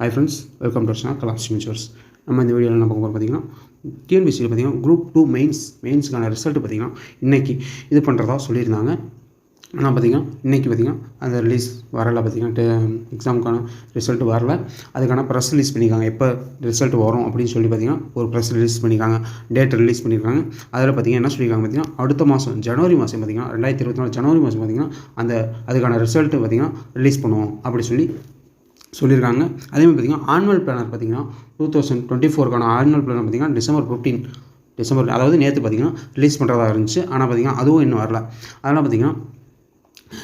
Hi friends welcome to channel Kalas futures நம்ம இந்த வீடியோவில் என்ன பார்க்க போகிறோம் பார்த்தீங்கன்னா டிஎன்பிசியில் பார்த்தீங்கன்னா குரூப் டூ மெயின்ஸ் மெயின்ஸுக்கான ரிசல்ட் பார்த்தீங்கன்னா இன்றைக்கி இது பண்ணுறதா சொல்லியிருந்தாங்க. ஆனால் பார்த்தீங்கன்னா இன்றைக்கி பார்த்தீங்கன்னா அந்த ரிலீஸ் வரலை பார்த்தீங்கன்னா எக்ஸாமுக்கான ரிசல்ட் வரல. அதுக்கான ப்ரெஸ் ரிலீஸ் பண்ணியிருக்காங்க எப்போ ரிசல்ட் வரும் அப்படின்னு சொல்லி பார்த்தீங்கன்னா ஒரு ப்ரெஸ் ரிலீஸ் பண்ணியிருக்காங்க டேட் ரிலீஸ் பண்ணியிருக்காங்க அதில் பார்த்தீங்கன்னா என்ன சொல்லியிருக்காங்க பார்த்தீங்கன்னா அடுத்த மாதம் ஜனவரி மாதம் பார்த்தீங்கன்னா ரெண்டாயிரத்தி இருபத்தி நாலு ஜனவரி மாதம் பார்த்தீங்கன்னா அந்த அதுக்கான ரிசல்ட்டு பார்த்தீங்கன்னா ரிலீஸ் பண்ணுவோம் அப்படி சொல்லி சொல்லியிருக்காங்க. அதேமாதிரி பார்த்திங்கன்னா ஆனுவல் பிளானர் பார்த்திங்கன்னா டூ தௌசண்ட் டுவெண்ட்டி ஃபோருக்கான ஆனுவல் பிளானர் பார்த்திங்கன்னா டிசம்பர் ஃபிஃப்டீன் டிசம்பர் அதாவது நேற்று பார்த்திங்கன்னா ரிலீஸ் பண்ணுறதா இருந்துச்சு. ஆனால் பார்த்திங்கன்னா அதுவும் இன்னும் வரல. அதனால் பார்த்திங்கன்னா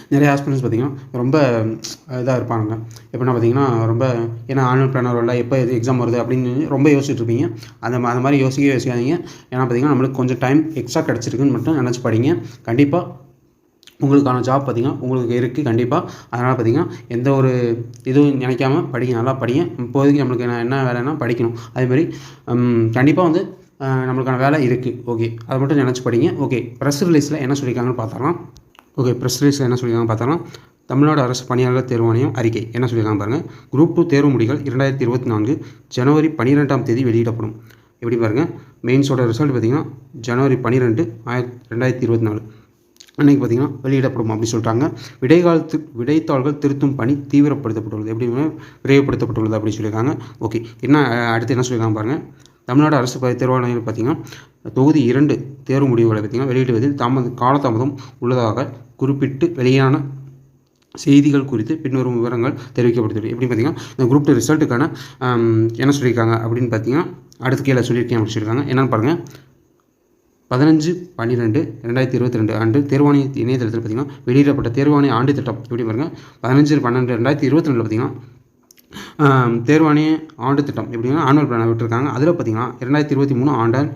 நிறைய ஹாஸ்பிட்டல்ஸ் பார்த்திங்கன்னா ரொம்ப இதாக இருப்பாங்க. எப்படின்னா பார்த்திங்கன்னா ரொம்ப ஏன்னா ஆனுவல் பிளானர் வரல எப்போ எது எக்ஸாம் வருது? அப்படின்னு ரொம்ப யோசிச்சுட்டு இருப்பீங்க. அந்த மா- அந்த மாதிரி யோசிக்கவே யோசிக்காதீங்க. ஏன்னா பார்த்திங்கன்னா நம்மளுக்கு கொஞ்சம் டைம் எக்ஸ்ட்ரா கிடச்சிருக்குன்னு மட்டும் நினச்சி படிங்க. கண்டிப்பாக உங்களுக்கான ஜாப் பார்த்திங்கன்னா உங்களுக்கு இருக்குது கண்டிப்பாக அதனால் பார்த்திங்கன்னா எந்த ஒரு இதுவும் நினைக்காம படிங்க நல்லா படிங்க. இப்போதைக்கு நம்மளுக்கு என்ன என்ன வேலைன்னா படிக்கணும். அதேமாதிரி கண்டிப்பாக வந்து நம்மளுக்கான வேலை இருக்குது ஓகே. அதை மட்டும் நினச்சி படிங்க. ஓகே. ப்ரெஸ் ரிலீஸில் என்ன சொல்லியிருக்காங்கன்னு பார்த்தரலாம் ஓகே. ப்ரெஸ் ரிலீஸில் என்ன சொல்லியிருக்காங்க பார்த்தோம்னா தமிழ்நாடு அரசு பணியாளர் தேர்வாணையம் அறிக்கை. என்ன சொல்லியிருக்காங்க பாருங்கள் குரூப் டூ தேர்வு முடிகள் இரண்டாயிரத்தி இருபத்தி நான்கு ஜனவரி பன்னிரெண்டாம் தேதி வெளியிடப்படும். எப்படி பாருங்கள் மெயின்ஸோட ரிசல்ட் பார்த்திங்கன்னா ஜனவரி பன்னிரெண்டு ஆயிரத்தி ரெண்டாயிரத்தி இருபத்தி நாலு. அன்றைக்கி பார்த்திங்கன்னா வெளியிடப்படும் அப்படின்னு சொல்லிட்டாங்க விடைகாலத்து விடைத்தாள்கள் திருத்தும் பணி தீவிரப்படுத்தப்பட்டுள்ளது. எப்படி விரைவுபடுத்தப்பட்டுள்ளது அப்படின்னு சொல்லியிருக்காங்க. ஓகே என்ன அடுத்து என்ன சொல்லியிருக்காங்க பாருங்கள் தமிழ்நாடு அரசு ப- தேர்வாணையம் பார்த்திங்கன்னா தொகுதி இரண்டு தேர்வு முடிவுகளை பார்த்திங்கன்னா வெளியிடுவதில் தாமத காலதாமதம் உள்ளதாக குறிப்பிட்டு வெளியான செய்திகள் குறித்து பின்வரும் விவரங்கள் தெரிவிக்கப்பட்டுள்ளது. எப்படி பார்த்தீங்கன்னா இந்த குரூப் டூ ரிசல்ட்டுக்கான என்ன சொல்லியிருக்காங்க அப்படின்னு பார்த்தீங்கன்னா அடுத்து கீழே சொல்லியிருக்கேன் அப்படின்னு சொல்லியிருக்காங்க. என்னென்னு பாருங்கள் பதினஞ்சு பன்னிரெண்டு ரெண்டாயிரத்தி இருபத்தி ரெண்டு ஆண்டு தேர்வாணைய இணையதளத்தில் பார்த்தீங்கன்னா வெளியிடப்பட்ட தேர்வாணைய ஆண்டு திட்டம். எப்படி பாருங்கள் பதினஞ்சு பன்னெண்டு ரெண்டாயிரத்தி இருபத்தி ரெண்டில் பார்த்தீங்கன்னா தேர்வாணைய ஆண்டு திட்டம். எப்படின்னா ஆனுவல் பிளான் விட்டுருக்காங்க. அதில் பார்த்தீங்கன்னா ரெண்டாயிரத்தி இருபத்தி மூணு ஆண்டான்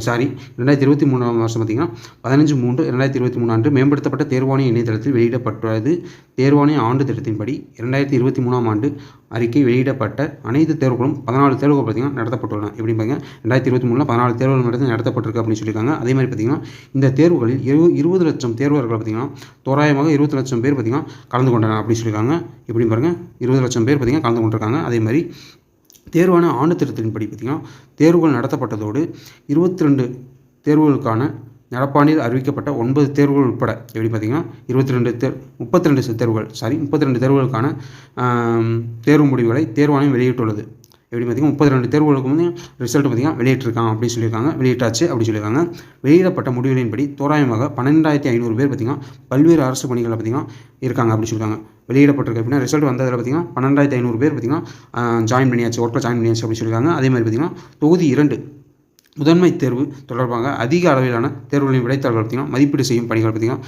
சாரி ரெண்டாயிரத்தி இருபத்தி மூணாம் வருஷம் பார்த்தீங்கன்னா பதினஞ்சு மூன்று ரெண்டாயிரத்தி இருபத்தி மூணு ஆண்டு மேம்படுத்தப்பட்ட தேர்வாணைய இணையதளத்தில் வெளியிடப்பட்டுள்ளது. தேர்வாணைய ஆண்டு திட்டத்தின்படி இரண்டாயிரத்தி இருபத்தி மூணாம் ஆண்டு அறிக்கை வெளியிடப்பட்ட அனைத்து தேர்வுகளும் பதினாலு தேர்வுகள் பார்த்தீங்கன்னா நடத்தப்பட்டுள்ளன. எப்படி பாருங்க ரெண்டாயிரத்தி இருபத்தி மூணில் பதினாலு தேர்வுகள் நடத்தி நடத்தப்பட்டிருக்கு அப்படின்னு சொல்லியிருக்காங்க. அதே மாதிரி பார்த்தீங்கன்னா இந்த தேர்வுகளில் இரு இருபது லட்சம் தேர்வர்கள் பார்த்தீங்கன்னா தோராயமாக இருபது லட்சம் பேர் பார்த்தீங்கன்னா கலந்து கொண்டனர் அப்படின்னு சொல்லியிருக்காங்க. எப்படி பாருங்கள் இருபது லட்சம் பேர் பார்த்தீங்கன்னா கலந்து கொண்டிருக்காங்க. அதே மாதிரி தேர்வான ஆண்டு திட்டத்தின்படி பார்த்திங்கன்னா தேர்வுகள் நடத்தப்பட்டதோடு இருபத்தி ரெண்டு தேர்வுகளுக்கான நடப்பாண்டில் அறிவிக்கப்பட்ட ஒன்பது தேர்வுகள் உட்பட எப்படி பார்த்தீங்கன்னா இருபத்தி ரெண்டு தேர் முப்பத்தி ரெண்டு தேர்வுகள் சாரி முப்பத்தி ரெண்டு தேர்வுகளுக்கான தேர்வு முடிவுகளை தேர்வாணையம் வெளியிட்டுள்ளது. எப்படி பார்த்தீங்கன்னா முப்பத்தி ரெண்டு தேர்வுகளுக்கு வந்து ரிசல்ட் பார்த்தீங்கன்னா வெளியிட்டிருக்காங்க அப்படின்னு சொல்லியிருக்காங்க. வெளியிட்டாச்சு அப்படி சொல்லியிருக்காங்க. வெளியிடப்பட்ட முடிவுகளின்படி தோராயமாக பன்னெண்டாயிரத்தி ஐநூறு பேர் பார்த்தீங்கன்னா பல்வேறு அரசு பணிகளில் பார்த்தீங்கன்னா இருக்காங்க அப்படின்னு சொல்லியிருக்காங்க. வெளியிடப்பட்டிருக்கு அப்படின்னா ரிசல்ட் வந்ததில் பார்த்தீங்கன்னா பன்னெண்டாயிரத்தி ஐநூறு பேர் பார்த்தீங்கன்னா ஜாயின் பண்ணியாச்சு ஒர்க்கில் ஜாயின் பண்ணியாச்சு அப்படின்னு சொல்லியிருக்காங்க. அதே மாதிரி பார்த்தீங்கன்னா தொகுதி இரண்டு முதன்மை தேர்வு தொடர்பாக அதிக அளவிலான தேர்வுகளின் விடைத்தாள்கள் பார்த்தீங்கன்னா மதிப்பீடு செய்யும் பணிகள் பார்த்தீங்கன்னா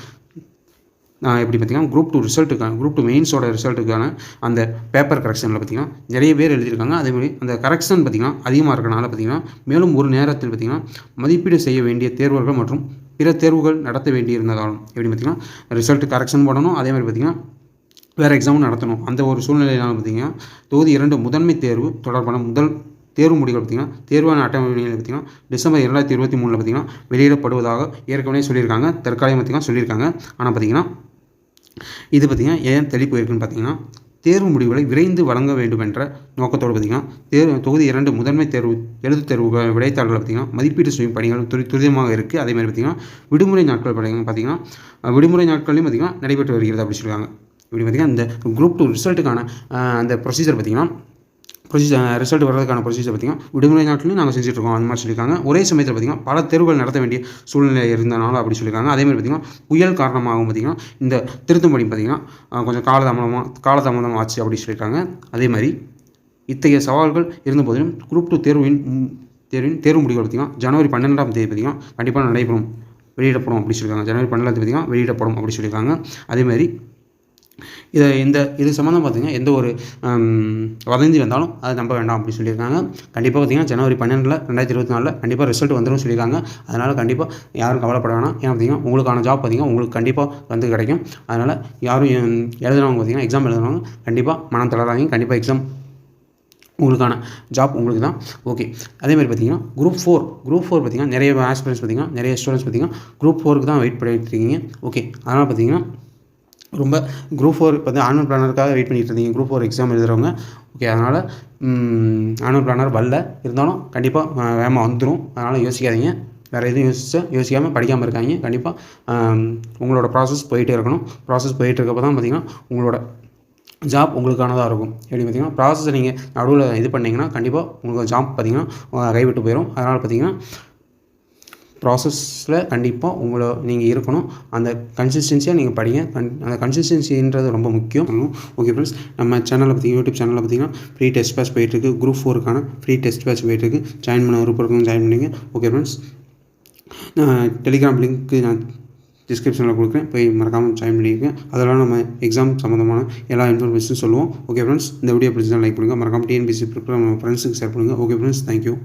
எப்படி பார்த்தீங்கன்னா குரூப் டூ ரிசல்ட்டுக்கான குரூப் டூ மெயின்ஸோட ரிசல்ட்டுக்கான அந்த பேப்பர் கரெக்ஷனில் பார்த்தீங்கன்னா நிறைய பேர் எழுதியிருக்காங்க. அதே மாதிரி அந்த கரெக்ஷன் பார்த்தீங்கன்னா அதிகமாக இருக்கனால பார்த்தீங்கன்னா மேலும் ஒரு நேரத்தில் பார்த்தீங்கன்னா மதிப்பீடு செய்ய வேண்டிய தேர்வர்கள் மற்றும் பிற தேர்வுகள் நடத்த வேண்டியிருந்ததாலும் எப்படி பார்த்தீங்கன்னா ரிசல்ட் கரெக்ஷன் பண்ணணும் அதே மாதிரி பார்த்திங்கன்னா வேறு எக்ஸாமும் நடத்தணும். அந்த ஒரு சூழ்நிலையினால் பார்த்தீங்கன்னா தொகுதி இரண்டு முதன்மை தேர்வு தொடர்பான முதல் தேர்வு முடிவுகள் பார்த்தீங்கன்னா தேர்வான அட்டவணையில் பார்த்தீங்கன்னா டிசம்பர் இரண்டாயிரத்தி இருபத்தி மூணில் பார்த்தீங்கன்னா வெளியிடப்படுவதாக ஏற்கனவே சொல்லியிருக்காங்க. தற்காலிகம் பார்த்தீங்கன்னா சொல்லியிருக்காங்க. ஆனால் பார்த்திங்கன்னா இது பார்த்தீங்கன்னா ஏன் தெளிப்பு போயிருக்குன்னு பார்த்தீங்கன்னா தேர்வு முடிவுகளை விரைந்து வழங்க வேண்டும் என்ற நோக்கத்தோடு பார்த்தீங்கன்னா தேர்வு தொகுதி இரண்டு முதன்மை தேர்வு எழுத்துத் தேர்வு விடைத்தாள்கள் பார்த்தீங்கன்னா மதிப்பீடு செய்யும் பணிகள் துரி துரிதமாக இருக்குது அதே மாதிரி பார்த்தீங்கன்னா விடுமுறை நாட்கள் பணிகள் பார்த்தீங்கன்னா விடுமுறை நாட்களையும் பார்த்தீங்கன்னா நடைபெற்று வருகிறது அப்படின்னு சொல்லுவாங்க இப்படி பார்த்தீங்கன்னா இந்த குரூப் டூ ரிசல்ட்டுக்கான அந்த ப்ரொசீஜர் பார்த்தீங்கன்னா ப்ரொசீஜர் ரிசல்ட் வர்றதுக்கான ப்ரொசீஜர் பார்த்திங்கன்னா விடுமுறை நாட்லையும் நாங்கள் செஞ்சுட்ருக்கோம் அந்த மாதிரி சொல்லியிருக்காங்க. ஒரே சமயத்தில் பார்த்திங்கன்னா பல தேர்வுகள் நடத்த வேண்டிய சூழ்நிலை இருந்தனால அப்படி சொல்லியிருக்காங்க. அதே மாதிரி பார்த்திங்கன்னா புயல் காரணமாகவும் பார்த்திங்கன்னா இந்த திருத்தம்படி பார்த்திங்கன்னா கொஞ்சம் காலதாமதமாக காலதாமதம் ஆச்சு அப்படி சொல்லியிருக்காங்க. அதே மாதிரி இத்தகைய சவால்கள் இருந்தபோதிலும் குரூப் டூ தேர்வின் தேர்வின் தேர்வு முடிவுகள் பார்த்திங்கன்னா ஜனவரி பன்னெண்டாம் தேதி பார்த்திங்கன்னா கண்டிப்பாக நடைபெறும் வெளியிடப்படும் அப்படி சொல்லியிருக்காங்க. ஜனவரி பன்னெண்டாம் தேதி பார்த்திங்கன்னா வெளியிடப்படும் அப்படி சொல்லியிருக்காங்க. அதே மாதிரி இதை இந்த இது சம்மந்தம் பார்த்தீங்கன்னா எந்த ஒரு வதந்தி வந்தாலும் அதை நம்ப வேண்டாம் அப்படின்னு சொல்லியிருக்காங்க. கண்டிப்பாக பார்த்தீங்கன்னா ஜனவரி பன்னெண்டில் ரெண்டாயிரத்தி இருபத்தி நாலில் கண்டிப்பாக ரிசல்ட் வந்துடும் சொல்லியிருக்காங்க. அதனால் கண்டிப்பாக யாரும் கவலைப்பட வேணாம். ஏன்னா பார்த்தீங்கன்னா உங்களுக்கான ஜாப் பார்த்தீங்கன்னா உங்களுக்கு கண்டிப்பாக வந்து கிடைக்கும். அதனால் யாரும் எழுதுனவங்க பார்த்தீங்கன்னா எக்ஸாம் எழுதுனவங்க கண்டிப்பாக மனம் தளராதீங்க. கண்டிப்பாக எக்ஸாம் உங்களுக்கான ஜாப் உங்களுக்கு தான். ஓகே அதே மாதிரி பார்த்தீங்கன்னா குரூப் ஃபோர் குரூப் ஃபோர் பார்த்தீங்கன்னா நிறைய ஆஸ்பிரன்ஸ் பார்த்தீங்கன்னா நிறைய ஸ்டூடெண்ட்ஸ் பார்த்தீங்கன்னா குரூப் ஃபோருக்கு தான் வெயிட் பண்ணிட்டு இருக்கீங்க. ஓகே அதனால் பார்த்தீங்கன்னா ரொம்ப குரூப் ஃபோர் இப்போ வந்து ஆனுவல் பிளானருக்காக வெயிட் பண்ணிகிட்டு இருந்தீங்க. குரூப் ஃபோர் எக்ஸாம் எழுதுகிறவங்க ஓகே அதனால் ஆனுவல் பிளானர் வரல. இருந்தாலும் கண்டிப்பாக வேகமாக வந்துடும் அதனால் யோசிக்காதீங்க. வேறு எதுவும் யோசிச்சு யோசிக்காமல் படிக்காமல் இருக்காங்க கண்டிப்பாக உங்களோட ப்ராசஸ் போயிட்டே இருக்கணும். ப்ராசஸ் போயிட்டு இருக்கப்போ தான் பார்த்திங்கன்னா உங்களோட ஜாப் உங்களுக்கானதாக இருக்கும். எப்படி பார்த்தீங்கன்னா ப்ராசஸ் நீங்கள் நடுவில் இது பண்ணிங்கன்னா கண்டிப்பாக உங்களுக்கு ஜாப் பார்த்திங்கன்னா கைவிட்டு போயிடும் அதனால் பார்த்திங்கன்னா ப்ராசஸில் கண்டிப்பாக உங்களை நீங்கள் இருக்கணும். அந்த கன்சிஸ்டன்சியாக நீங்கள் படிங்க. கன் அந்த கன்சிஸ்டன்சின்றது ரொம்ப முக்கியம். ஓகே ஃப்ரெண்ட்ஸ் நம்ம சேனலில் பார்த்தீங்கன்னா யூடியூப் சேனலில் பார்த்தீங்கன்னா ஃப்ரீ டெஸ்ட் பேட்ச் போயிட்டுருக்கு. குரூப் ஃபோருக்கான ஃப்ரீ டெஸ்ட் பேட்ச் போயிட்டுருக்கு. ஜாயின் பண்ண விருப்பம் ஜாயின் பண்ணிங்க ஓகே ஃப்ரெண்ட்ஸ் நான் டெலிகிராம் லிங்க்கு நான் டிஸ்கிரிப்ஷனில் கொடுக்குறேன். போய் மறக்காமல் ஜாயின் பண்ணியிருக்கேன் அதெல்லாம் நம்ம எக்ஸாம் சம்மந்தமான எல்லா இன்ஃபர்மேஷனும் சொல்லுவோம். ஓகே ஃப்ரெண்ட்ஸ் இந்த வீடியோ பிடிச்சா லைக் பண்ணுங்கள் மறக்காமல் டிஎன்பிசி ப்ரிப்பேர் நம்ம ஃப்ரெண்ட்ஸுக்கு ஷேர் பண்ணுங்கள் ஓகே ஃப்ரெண்ட்ஸ் தேங்க்யூ